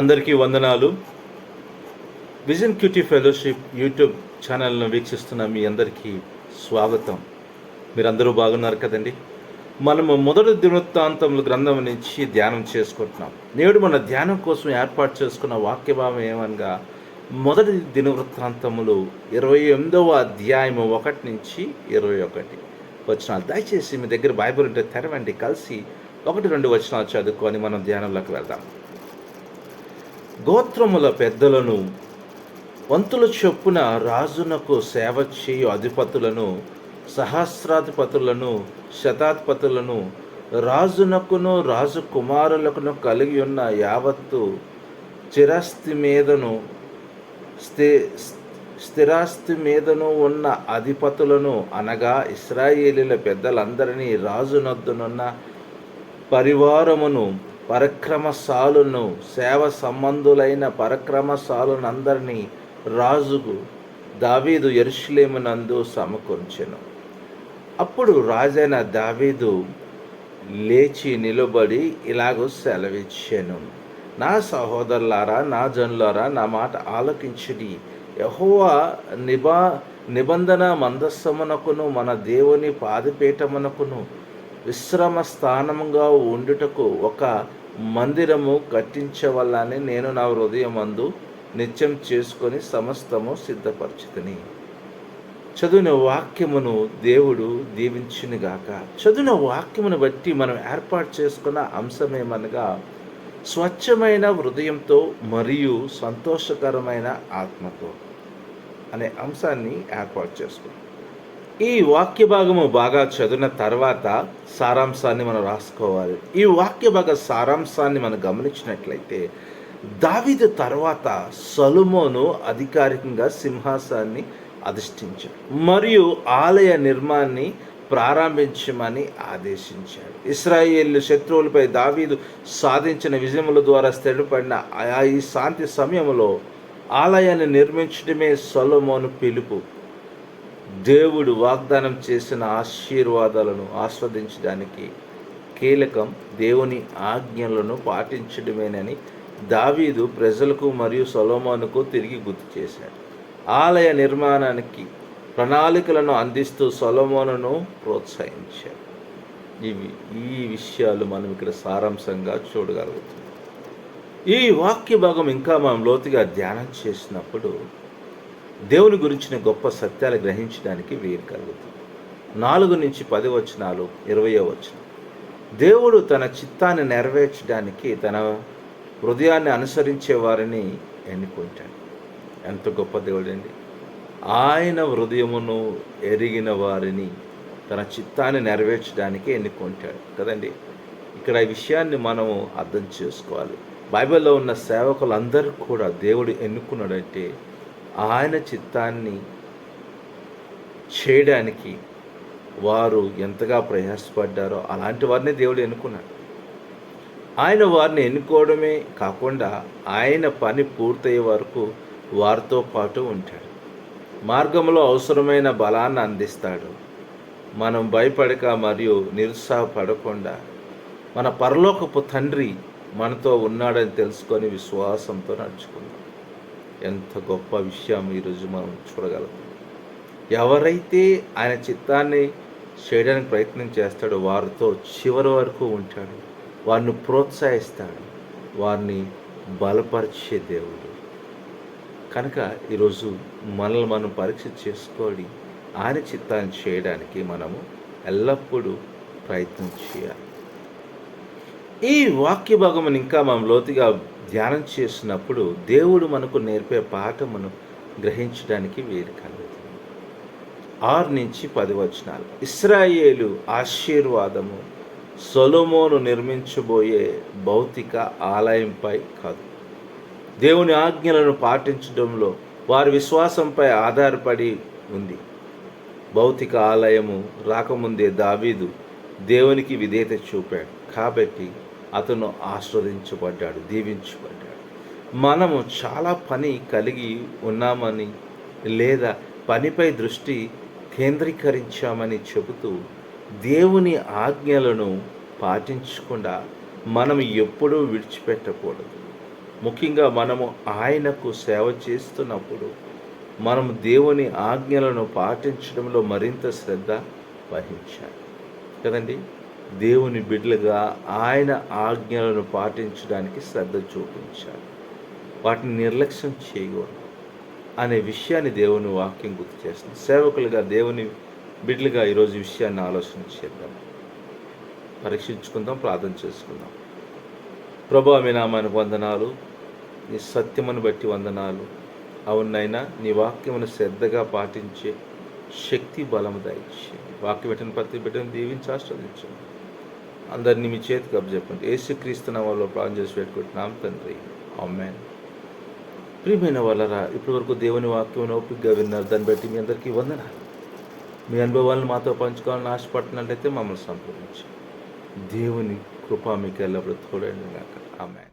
అందరికీ వందనాలు. Vision cutie fellowship YouTube ఛానల్ను వీక్షిస్తున్న మీ అందరికీ స్వాగతం. మీరందరూ బాగున్నారు కదండి? మనము మొదటి దినవృత్తాంతముల గ్రంథం నుంచి ధ్యానం చేసుకుంటున్నాం. నేడు మన ధ్యానం కోసం ఏర్పాటు చేసుకున్న వాక్యభావం ఏమనగా మొదటి దినవృత్తాంతములు ఇరవై ఎనిమిదవ అధ్యాయము ఒకటి నుంచి ఇరవై ఒకటి. వచనాలు దయచేసి మీ దగ్గర బైబిల్ ఉంటే తెరవండి కలిసి ఒకటి రెండు వచనాలు చదువుకొని మనం ధ్యానంలోకి వెళ్దాం. గోత్రముల పెద్దలను వంతుల చొప్పున రాజునకు సేవ చేయు అధిపతులను సహస్రాధిపతులను శతాధిపతులను రాజునకును రాజు కుమారులకును కలిగి ఉన్న యావత్తు చిరాస్తి మీదను స్థి స్థిరాస్తి మీదను ఉన్న అధిపతులను అనగా ఇస్రాయేలీల పెద్దలందరినీ రాజునొద్దునున్న పరివారమును పరక్రమశాలును సేవ సంబంధులైన పరక్రమశాలునందరినీ రాజుకు దావీదు ఎరుషులేమునందు సమకూర్చెను. అప్పుడు రాజైన దావీదు లేచి నిలబడి ఇలాగూ సెలవిచ్చాను. నా సహోదరులారా నా జనులారా నా మాట ఆలకించుడి. యహోవా నిబా నిబంధన మందస్సమునకును మన దేవుని పాదపీఠమునకును విశ్రమ స్థానముగా ఉండుటకు ఒక మందిరము కట్టించవల్లనే నేను నా హృదయమందు నిత్యం చేసుకొని సమస్తము సిద్ధపరచుతని. చదివిన వాక్యమును దేవుడు దీవించునిగాక. చదివిన వాక్యమును బట్టి మనం ఏర్పాటు చేసుకున్న అంశమేమనగా స్వచ్ఛమైన హృదయంతో మరియు సంతోషకరమైన ఆత్మతో అనే అంశాన్ని ఏర్పాటు చేసుకున్నాం ఈ వాక్య భాగము బాగా చదివిన తర్వాత సారాంశాన్ని మనం రాసుకోవాలి. ఈ వాక్య భాగ సారాంశాన్ని మనం గమనించినట్లయితే దావిదు తర్వాత సలుమోను అధికారికంగా సింహాసాన్ని అధిష్ఠించాడు. మరియు ఆలయ నిర్మాణాన్ని ప్రారంభించమని ఆదేశించాడు. ఇస్రాయేల్ శత్రువులపై దావీదు సాధించిన విజయముల ద్వారా స్థిరపడిన ఆ ఈ శాంతి సమయంలో ఆలయాన్ని నిర్మించడమే సొలమోను పిలుపు. దేవుడు వాగ్దానం చేసిన ఆశీర్వాదాలను ఆస్వాదించడానికి కీలకం దేవుని ఆజ్ఞలను పాటించడమేనని దావీదు ప్రజలకు మరియు సొలోమోనుకు తిరిగి గుర్తు చేశాడు. ఆలయ నిర్మాణానికి ప్రణాళికలను అందిస్తూ సొలమోనను ప్రోత్సహించాడు. ఇవి ఈ విషయాలు మనం ఇక్కడ సారాంశంగా చూడగలుగుతున్నాం. ఈ వాక్య భాగం ఇంకా మనం లోతుగా ధ్యానం చేసినప్పుడు దేవుని గురించిన గొప్ప సత్యాలు గ్రహించడానికి వీలు కలుగుతుంది. నాలుగు నుంచి పది వచనాలు ఇరవయో వచనం. దేవుడు తన చిత్తాన్ని నెరవేర్చడానికి తన హృదయాన్ని అనుసరించే వారిని ఎన్నుకుంటాడు. ఎంత గొప్ప దేవుడు అండి ఆయన హృదయమును ఎరిగిన వారిని తన చిత్తాన్ని నెరవేర్చడానికి ఎన్నుకుంటాడు. కదండి? ఇక్కడ ఈ విషయాన్ని మనము అర్థం చేసుకోవాలి. బైబిల్లో ఉన్న సేవకులందరూ కూడా దేవుడు ఎన్నుకున్నాడంటే ఆయన చిత్తాన్ని చేయడానికి వారు ఎంతగా ప్రయాసపడ్డారో అలాంటి వారిని దేవుడు ఎన్నుకున్నాడు. ఆయన వారిని ఎన్నుకోవడమే కాకుండా ఆయన పని పూర్తయ్యే వరకు వారితో పాటు ఉంటాడు. మార్గంలో అవసరమైన బలాన్ని అందిస్తాడు. మనం భయపడక మరియు నిరుత్సాహపడకుండా మన పరలోకపు తండ్రి మనతో ఉన్నాడని తెలుసుకొని విశ్వాసంతో నడుచుకుందాం. ఎంత గొప్ప విషయం ఈరోజు మనం చూడగలం. ఎవరైతే ఆయన చిత్తాన్ని చేయడానికి ప్రయత్నం చేస్తాడో వారితో చివరి వరకు ఉంటాడు. వారిని ప్రోత్సహిస్తాడు. వారిని బలపరిచే దేవుడు. కనుక ఈరోజు మనల్ని మనం పరీక్ష చేసుకొని ఆయన చిత్తాన్ని చేయడానికి మనము ఎల్లప్పుడూ ప్రయత్నం చేయాలి. ఈ వాక్య భాగం ఇంకా మనం లోతుగా ధ్యానం చేసినప్పుడు దేవుడు మనకు నేర్పే పాఠమును గ్రహించడానికి వీలు కలదు ఆరు నుంచి పది వచనాలు. ఇస్రాయేలు ఆశీర్వాదము సొలోమోను నిర్మించబోయే భౌతిక ఆలయంపై కాదు. దేవుని ఆజ్ఞలను పాటించడంలో వారి విశ్వాసంపై ఆధారపడి ఉంది. భౌతిక ఆలయము రాకముందే దావీదు దేవునికి విధేయత చూపాడు. కాబట్టి అతను ఆస్వాదించబడ్డాడు దీవించబడ్డాడు. మనము చాలా పని కలిగి ఉన్నామని లేదా పనిపై దృష్టి కేంద్రీకరించామని చెబుతూ దేవుని ఆజ్ఞలను పాటించకుండా మనం ఎప్పుడూ విడిచిపెట్టకూడదు. ముఖ్యంగా మనము ఆయనకు సేవ చేస్తున్నప్పుడు మనం దేవుని ఆజ్ఞలను పాటించడంలో మరింత శ్రద్ధ వహించాలి. కదండి? దేవుని బిడ్డలుగా ఆయన ఆజ్ఞలను పాటించడానికి శ్రద్ధ చూపించాలి. వాటిని నిర్లక్ష్యం చేయకూడదు అనే విషయాన్ని దేవుని వాక్యం గుర్తు చేస్తుంది. సేవకులుగా దేవుని బిడ్డలుగా ఈరోజు విషయాన్ని ఆలోచన చేద్దాం. పరీక్షించుకుందాం ప్రార్థన చేసుకుందాం. ప్రభా మీ వందనాలు. నీ సత్యమును బట్టి వందనాలు. అవునైనా నీ వాక్యమును శ్రద్ధగా పాటించే శక్తి బలము దయచేయండి. వాక్యం పెట్టిన ప్రతి బిడ్డను దీవించి ఆస్వాదించండి అందరినీ మీ చేతికి అప్పచెప్పండి. ఏసుక్రీస్తు నామంలో ప్రాణం చేసి పెట్టుకుంటున్నాం తండ్రి. ఆమెన్. ప్రియమైన వాళ్ళరా ఇప్పటి వరకు దేవుని వాక్యం ఓపికగా విన్నారు. దాన్ని బట్టి మీ అందరికీ వందనాలు. మీ అనుభవాలను మాతో పంచుకోవాలని ఆశపడుతున్నట్లయితే మమ్మల్ని సంప్రదించండి. దేవుని కృప మీకు ఎల్లప్పుడూ తోడండి నాకు ఆమె